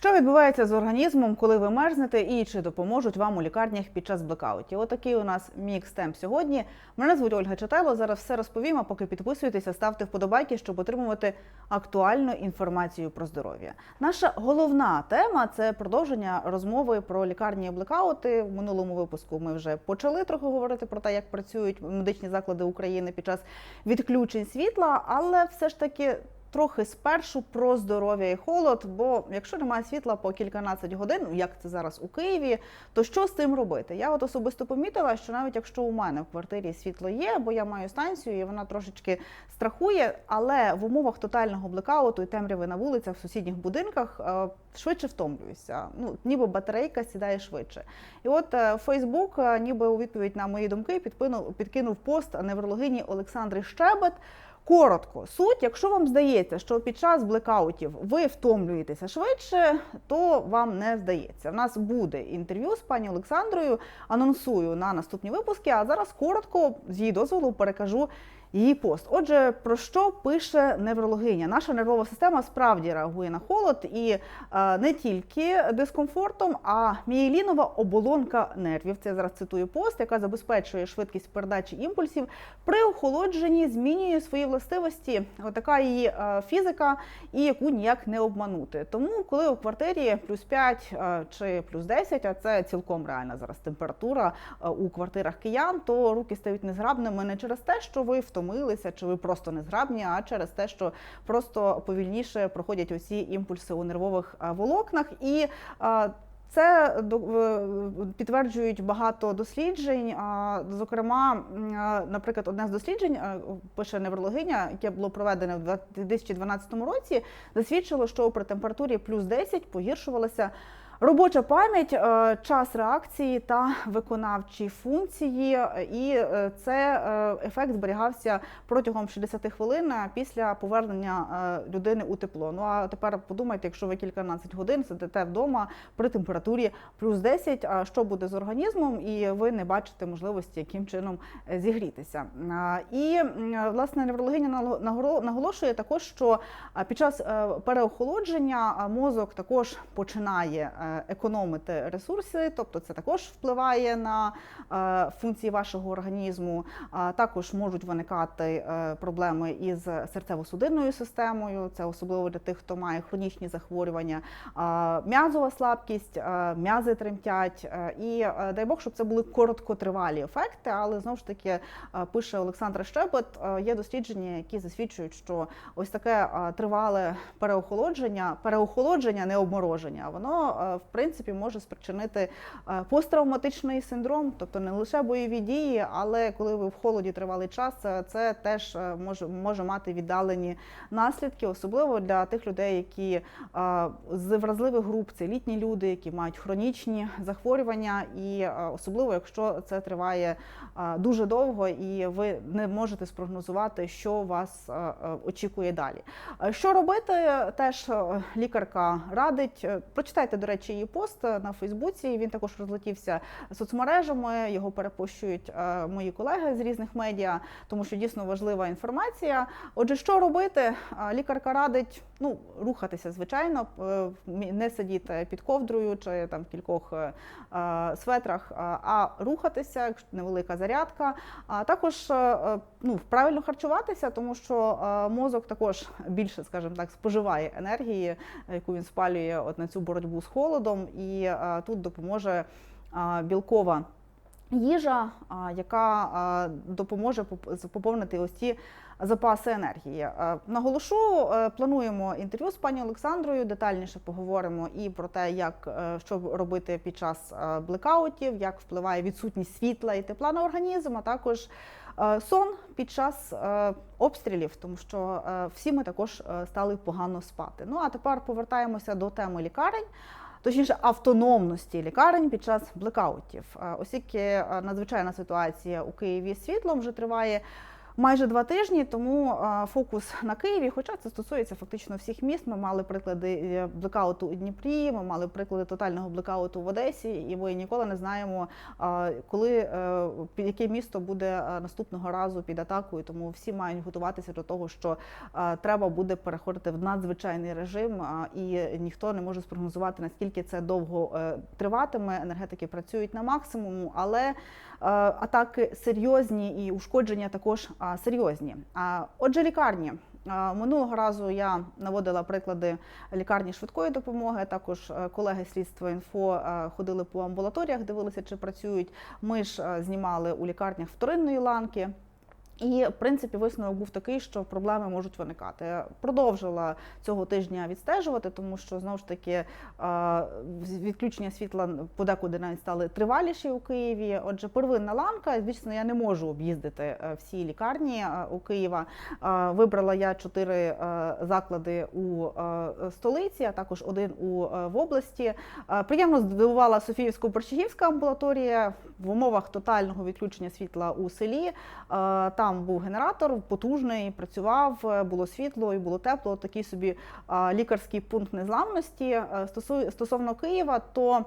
Що відбувається з організмом, коли ви мерзнете, і чи допоможуть вам у лікарнях під час блекаутів? Отакий у нас мікс темп сьогодні. Мене звуть Ольга Читайло. Зараз все розповім. А поки підписуйтеся, ставте вподобайки, щоб отримувати актуальну інформацію про здоров'я. Наша головна тема це продовження розмови про лікарні і блекаути. В минулому випуску ми вже почали трохи говорити про те, як працюють медичні заклади України під час відключень світла, але все ж таки. Трохи спершу про здоров'я і холод, бо якщо немає світла по кільканадцять годин, як це зараз у Києві, то що з цим робити? Я от особисто помітила, що навіть якщо у мене в квартирі світло є, бо я маю станцію, і вона трошечки страхує, але в умовах тотального блекауту і темряви на вулицях в сусідніх будинках е, швидше втомлююся. Ну, ніби батарейка сідає швидше. І от е, Фейсбук, е, ніби у відповідь на мої думки, підкинув пост неврологині Олександри Щебет. Коротко, суть, якщо вам здається, що під час блекаутів ви втомлюєтеся швидше, то вам не здається. В нас буде інтерв'ю з пані Олександрою. Анонсую на наступні випуски. А зараз коротко з її дозволу перекажу її пост. Отже, про що пише неврологиня? Наша нервова система справді реагує на холод і е, не тільки дискомфортом, а мієлінова оболонка нервів. Це я зараз цитую пост, яка забезпечує швидкість передачі імпульсів. При охолодженні змінює свої властивості. Отака її е, фізика, і яку ніяк не обманути. Тому, коли у квартирі плюс 5 е, чи плюс 10, а це цілком реальна зараз температура у квартирах киян, то руки стають незграбними не через те, що ви втомилися, чи ви просто незграбні, а через те, що просто повільніше проходять усі імпульси у нервових волокнах і. це підтверджують багато досліджень. Зокрема, наприклад, одне з досліджень пише неврологиня, яке було проведене в 2012 році, засвідчило, що при температурі плюс 10 погіршувалася робоча пам'ять, е, час реакції та виконавчі функції. І е, це е, ефект зберігався протягом 60 хвилин після повернення людини у тепло. Ну а тепер подумайте, якщо ви кільканадцять годин сидите вдома при температурі плюс 10, а що буде з організмом, і ви не бачите можливості, яким чином зігрітися. І власне неврологиня наголошує також, що під час переохолодження мозок також починає економити ресурси, тобто це також впливає на е, функції вашого організму. Також можуть виникати е, проблеми із серцево-судинною системою. Це особливо для тих, хто має хронічні захворювання, м'язова слабкість, е, м'язи тремтять. І дай Бог, щоб це були короткотривалі ефекти. Але знову ж таки пише Олександра Щебет, є дослідження, які засвідчують, що ось таке тривале переохолодження, переохолодження, не обмороження, воно в принципі може спричинити е, посттравматичний синдром, тобто не лише бойові дії, але коли ви в холоді тривалий час, е, це теж е, може, може мати віддалені наслідки, особливо для тих людей, які з вразливих груп, це літні люди, які мають хронічні захворювання, і особливо якщо це триває дуже довго, і ви не можете спрогнозувати, що вас очікує далі. Що робити? Теж лікарка радить. Прочитайте, до речі, її пост е, на Фейсбуці. Він також розлетівся соцмережами. Його перепощують е, мої колеги з різних медіа, тому що дійсно важлива інформація. Отже, що робити? Е, Лікарка радить ну рухатися, звичайно, не сидіти під ковдрою чи там в кількох светрах, а- рухатися, якщо невелика зарядка. А також ну, правильно харчуватися, тому що мозок також більше, скажімо так, споживає енергії, яку він спалює от на цю боротьбу з холодом, і е, тут допоможе е, білкова. Їжа, яка допоможе поповнити ось ці запаси енергії. Е, Наголошу, е, плануємо інтерв'ю з пані Олександрою. Детальніше поговоримо і про те, як е, що робити під час е, блекаутів, як впливає відсутність світла і тепла на організм, а також е, сон під час е, обстрілів, тому що е, всі ми також е, стали погано спати. Ну а тепер повертаємося до теми лікарень. Точніше, автономності лікарень під час блекаутів, Е, оскільки е, надзвичайна ситуація у Києві з світлом вже триває майже два тижні, тому фокус на Києві. Хоча це стосується фактично всіх міст. Ми мали приклади е, блекауту у Дніпрі, ми мали приклади тотального блекауту в Одесі, і ми ніколи не знаємо, коли е, під яке місто буде е, наступного разу під атакою. Тому всі мають готуватися до того, що треба буде переходити в надзвичайний режим, і ніхто не може спрогнозувати наскільки це довго триватиме. Енергетики працюють на максимуму, але атаки серйозні і ушкодження також серйозні. Отже, лікарні. Минулого разу я наводила приклади лікарні швидкої допомоги. Також е, колеги слідства інфо е, ходили по амбулаторіях, дивилися, чи працюють. Ми ж е, знімали у лікарнях вторинної ланки. І в принципі висновок був такий, що проблеми можуть виникати. Продовжила цього тижня відстежувати, тому що знову ж таки відключення світла подекуди навіть стали триваліші у Києві. Отже, первинна ланка. Звісно, я не можу об'їздити е, всі лікарні е, у Києва. Вибрала я чотири е, заклади у столиці, а також один у в області. Приємно здивувала Софіївсько-Борщагівська амбулаторія в умовах тотального відключення світла у селі. Е, Там був генератор потужний, працював, е, було світло і було тепло. Такий собі е, лікарський пункт незламності. Е, Стосовно Києва, то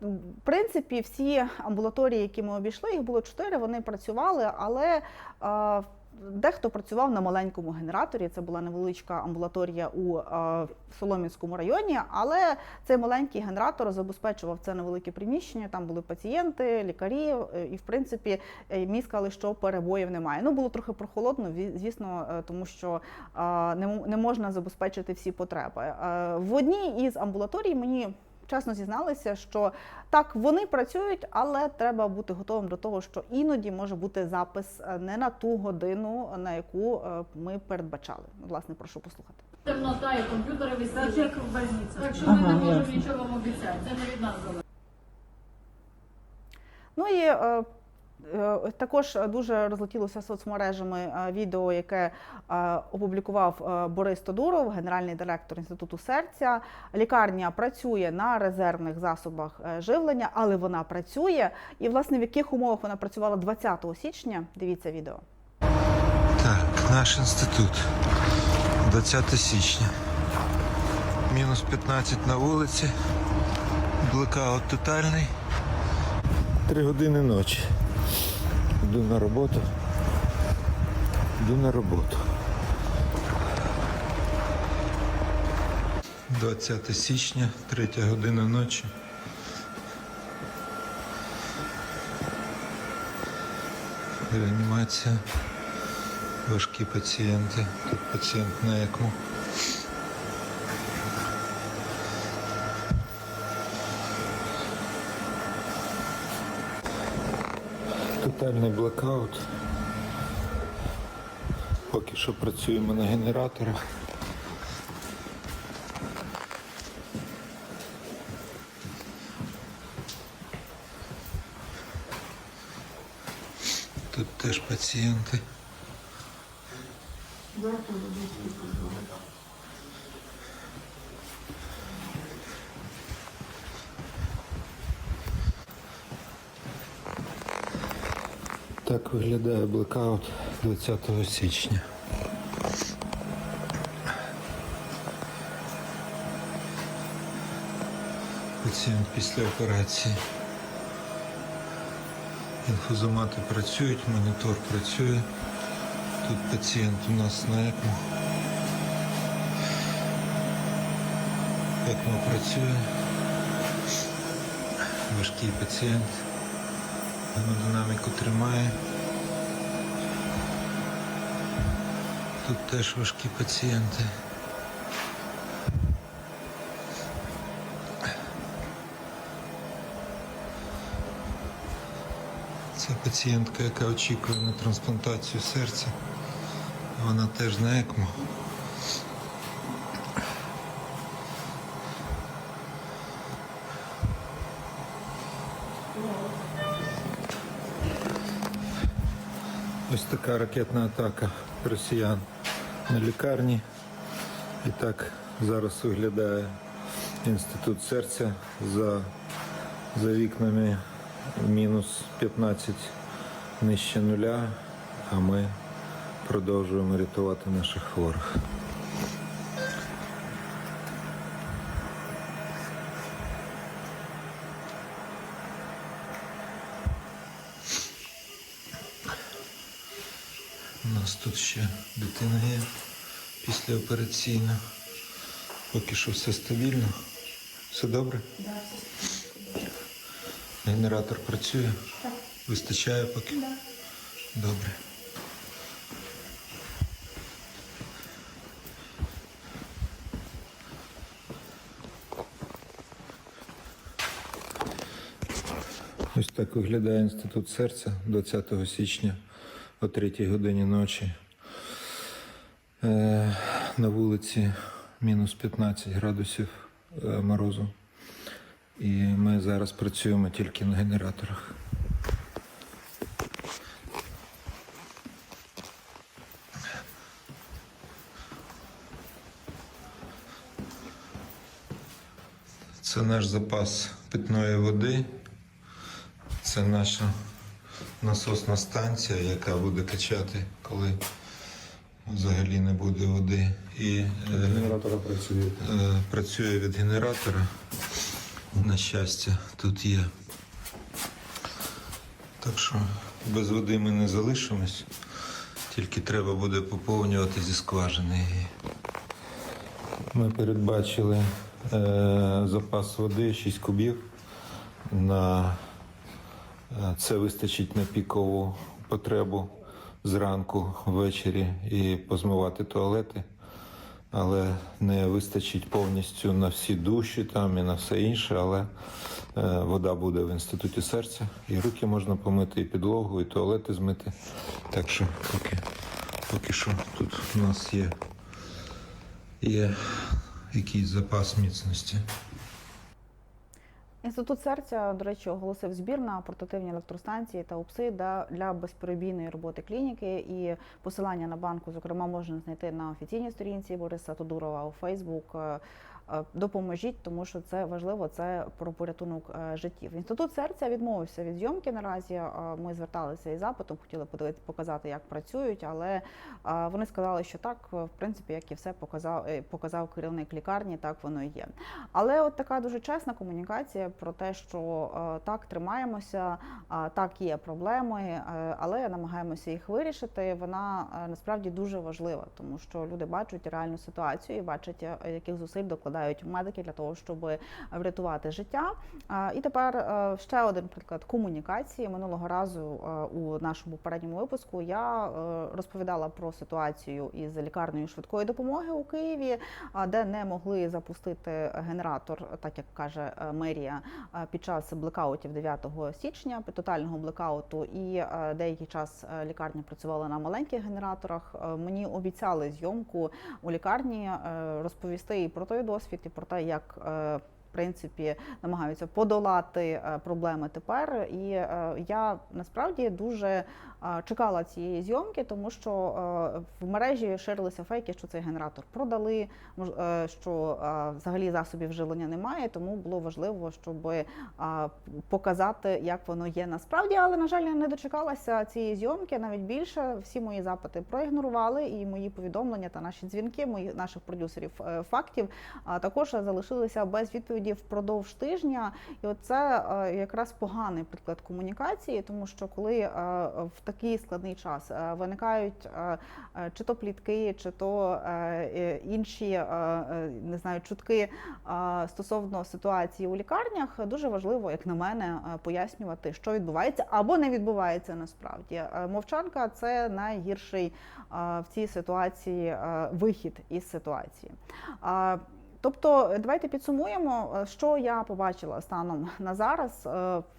в принципі, всі амбулаторії, які ми обійшли, їх було чотири, вони працювали, але а, дехто працював на маленькому генераторі. Це була невеличка амбулаторія у а, Солом'янському районі, але цей маленький генератор забезпечував це невелике приміщення. Там були пацієнти, лікарі, е, і в принципі е, мені сказали, що перебоїв немає. Ну було трохи прохолодно, звісно, е, тому що не, можна забезпечити всі потреби. Е, В одній із амбулаторій мені чесно зізналися, що так вони працюють, але треба бути готовим до того, що іноді може бути запис е, не на ту годину, на яку е, ми передбачали. Власне, прошу послухати. Темнота і комп'ютери висять. як в больниці. Так що ми Ага, не можемо нічого вам обіцяти. Це не від нас залежить. Ну і е, також дуже розлетілося соцмережами е, відео, яке е, опублікував е, Борис Тодуров, генеральний директор інституту серця. Лікарня працює на резервних засобах е, живлення, але вона працює. І власне в яких умовах вона працювала 20 січня? Дивіться відео. Так, наш інститут. 20 січня. Мінус 15 на вулиці. Блекаут тотальний. Три години ночі. Йду на роботу. Йду на роботу. 20 січня, 3 година ночі. Реанімація. Важкі пацієнти. Тут пацієнт на ЕКМО. Тотальний блокаут. Поки що працюємо на генераторах. Тут теж пацієнти. Так виглядає блекаут 20 січня. Пацієнт після операції. Інфузомати працюють, монітор працює. Тут пацієнт у нас на ЕКМО. ЕКМО працює. Важкий пацієнт. Гемодинаміку тримає. Тут теж важкі пацієнти. Це пацієнтка, яка очікує на трансплантацію серця. Вона теж на ЕКМО. Ось така ракетна атака росіян на лікарні. І так зараз виглядає інститут серця за, за вікнами мінус 15 нижче нуля. а ми продовжуємо рятувати наших хворих. У нас тут ще дитина є післяопераційна. Поки що все стабільно. Все добре? Генератор працює? Так. Вистачає поки? Так. Добре. Ось так виглядає інститут серця 20 січня о 3 годині ночі. Е, на вулиці мінус 15 градусів е, морозу. І ми зараз працюємо тільки на генераторах. Це наш запас питної води. Це наша насосна станція, яка буде качати, коли взагалі не буде води. І е, Генератора працює. е, працює від генератора. На щастя, тут є. Так що без води ми не залишимось, тільки треба буде поповнювати зі скважини. Ми передбачили е, запас води 6 кубів. На, це вистачить на пікову потребу зранку, ввечері і позмивати туалети але не вистачить повністю на всі душі там і на все інше. Але е, вода буде в інституті серця, і руки можна помити, і підлогу, і туалети змити. Так що поки, поки що тут у нас є, є якийсь запас міцності. Інститут серця, до речі, оголосив збір на портативні електростанції та УПСи для, безперебійної роботи клініки. І посилання на банку, зокрема, можна знайти на офіційній сторінці Бориса Тодурова у Фейсбук. Е, Допоможіть, тому що це важливо. Це про порятунок е, життів. Інститут серця відмовився від зйомки. Наразі Е, ми зверталися із запитом, хотіли подивити, показати, як працюють, але вони сказали, що так, в принципі, як і все показав, показав керівник лікарні, так воно і є. Але от така дуже чесна комунікація про те, що так тримаємося, так є проблеми, але намагаємося їх вирішити. Вона насправді дуже важлива, тому що люди бачать реальну ситуацію і бачать, яких зусиль докладають медики для того, щоб врятувати життя. Е, І тепер е, ще один приклад комунікації. Минулого разу е, у нашому попередньому випуску я е, розповідала про ситуацію із лікарнею швидкої допомоги у Києві, де не могли запустити генератор, так як каже е, мерія, е, під час блекаутів 9 січня, тотального блекауту, і е, деякий час е, лікарня працювала на маленьких генераторах. Е, Мені обіцяли зйомку у лікарні е, розповісти і про той досвід, і про те, як. е, в принципі, намагаються подолати е, проблеми тепер. І е, я насправді дуже чекала цієї зйомки, тому що е, в мережі ширилися фейки, що цей генератор продали, е, що е, взагалі засобів живлення немає. Тому було важливо, щоб показати, як воно є насправді. Але на жаль, я не дочекалася цієї зйомки. Навіть більше всі мої запити проігнорували, і мої повідомлення та наші дзвінки, мої наших продюсерів фактів також залишилися без відповіді впродовж тижня. І от це е, якраз поганий приклад комунікації, тому що коли в такий складний час е, виникають е, е, чи то плітки, чи то інші не знаю, чутки стосовно ситуації у лікарнях, дуже важливо, як на мене, пояснювати, що відбувається або не відбувається насправді. Мовчанка це найгірший в цій ситуації вихід із ситуації. Тобто, давайте підсумуємо, що я побачила станом на зараз.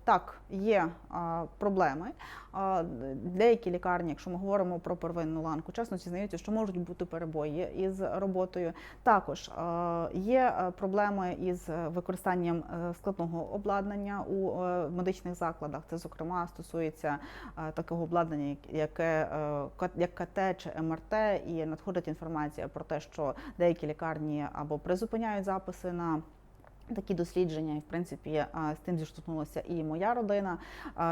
Так, є е, проблеми. Е, Деякі лікарні, якщо ми говоримо про первинну ланку, чесно зізнаються, що можуть бути перебої із роботою. Також е, є проблеми із використанням складного обладнання у медичних закладах. Це, зокрема, стосується такого обладнання, яке як КТ чи МРТ, і надходить інформація про те, що деякі лікарні або призупиняють записи на Такі дослідження, і в принципі з тим зіштовхнулася і моя родина,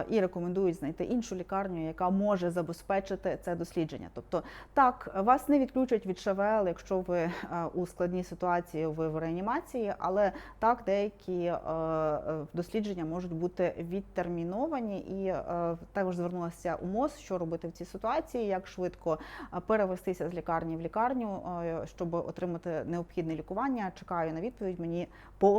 і рекомендують знайти іншу лікарню, яка може забезпечити це дослідження. Тобто, так вас не відключать від ШВЛ, якщо ви у складній ситуації ви в реанімації, але так деякі е, е, дослідження можуть бути відтерміновані, і е, також звернулася у МОЗ, що робити в цій ситуації, як швидко перевестися з лікарні в лікарню, е, щоб отримати необхідне лікування. Чекаю на відповідь. Мені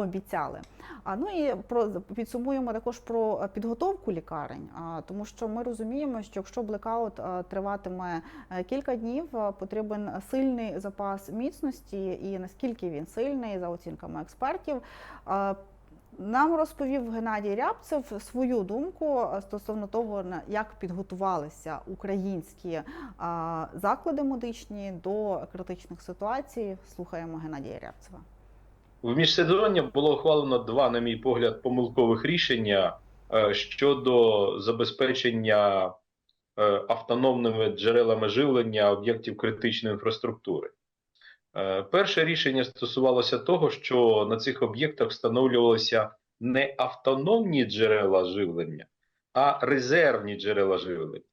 пообіцяли. А ну і про підсумуємо також про підготовку лікарень, тому що ми розуміємо, що якщо блекаут триватиме е, кілька днів, потрібен сильний запас міцності, і наскільки він сильний, за оцінками експертів. нам розповів Геннадій Рябцев свою думку стосовно того, як підготувалися українські заклади медичні до критичних ситуацій. Слухаємо Геннадія Рябцева. В міжсезоння було ухвалено два, на мій погляд, помилкових рішення е, щодо забезпечення е, автономними джерелами живлення об'єктів критичної інфраструктури. Е, Перше рішення стосувалося того, що на цих об'єктах встановлювалися не автономні джерела живлення, а резервні джерела живлення.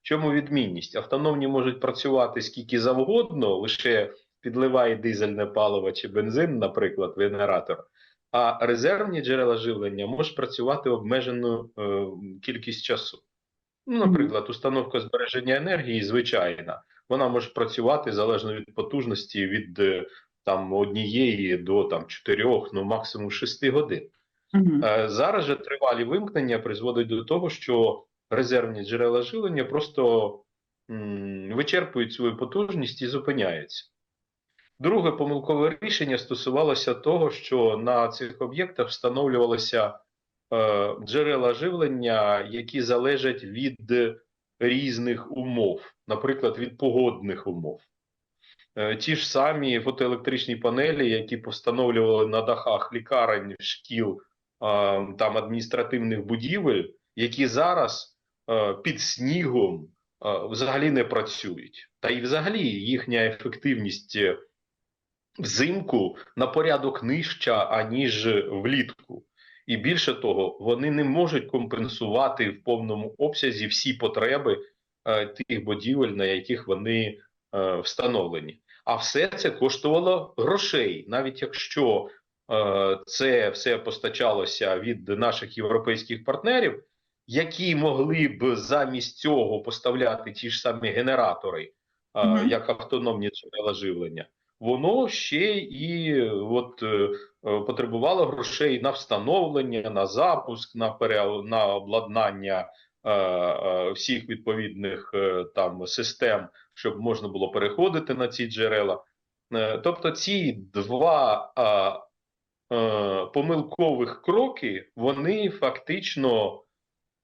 В чому відмінність? Автономні можуть працювати скільки завгодно, лише підливає дизельне паливо чи бензин, наприклад, в генератор. А резервні джерела живлення можуть працювати обмежену е, кількість часу. Ну, наприклад, установка збереження енергії звичайна, вона може працювати залежно від потужності від е, там однієї до там чотирьох, ну максимум шести годин. Е, Зараз же тривалі вимкнення призводять до того, що резервні джерела живлення просто м, вичерпують свою потужність і зупиняються. Друге помилкове рішення стосувалося того, що на цих об'єктах встановлювалися е, джерела живлення, які залежать від різних умов, наприклад, від погодних умов. Е, ті ж самі фотоелектричні панелі, які постановлювали на дахах лікарень, шкіл, е, там адміністративних будівель, які зараз е, під снігом е, взагалі не працюють. Та й взагалі їхня ефективність е, взимку на порядок нижча, аніж влітку. І більше того, вони не можуть компенсувати в повному обсязі всі потреби е, тих будівель, на яких вони е, встановлені. А все це коштувало грошей, навіть якщо е, це все постачалося від наших європейських партнерів, які могли б замість цього поставляти ті ж самі генератори, е, Мгм. як автономні джерела живлення, воно ще і от, е, е, потребувало грошей на встановлення, на запуск, на пере, на обладнання е, е, всіх відповідних там систем, щоб можна було переходити на ці джерела. Тобто, ці два е, е, помилкових кроки вони фактично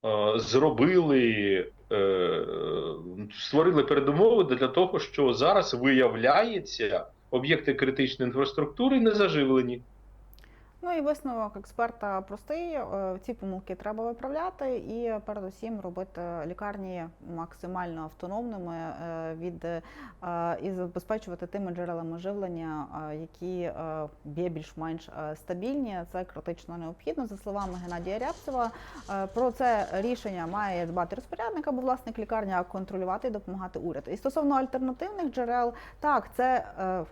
е, зробили, створили передумови для того, що зараз виявляється, об'єкти критичної інфраструктури не заживлені. Ну і висновок експерта простий. е, Ці помилки треба виправляти і передусім робити лікарні максимально автономними е, від е, і забезпечувати тими джерелами живлення, які є більш-менш стабільні. Це критично необхідно. За словами Геннадія Рябцева, про це рішення має дбати розпорядник або власник лікарні, а контролювати і допомагати уряд. І стосовно альтернативних джерел, так це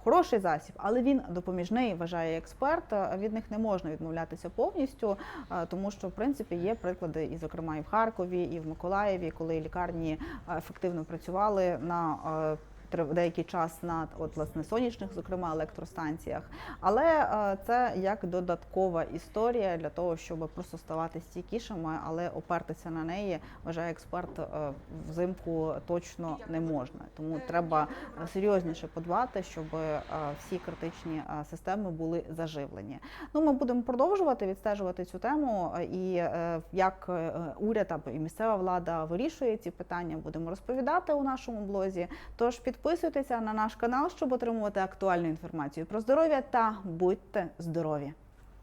хороший засіб, але він допоміжний, вважає експерт. Від них не можна відмовлятися повністю, е, тому що в принципі є приклади, і зокрема і в Харкові, і в Миколаєві, коли лікарні е, ефективно працювали на е, деякий час на от власне сонячних, зокрема електростанціях. Але е, це як додаткова історія для того, щоб просто ставати стійкішими, але опертися на неї, вважає експерт, е, взимку точно не можна. Тому треба серйозніше подбати, щоб е, всі критичні системи були заживлені. Ну, ми будемо продовжувати відстежувати цю тему, і як уряд або і місцева влада вирішує ці питання, будемо розповідати у нашому блозі. Тож підписуйтеся на наш канал, щоб отримувати актуальну інформацію про здоров'я та будьте здорові!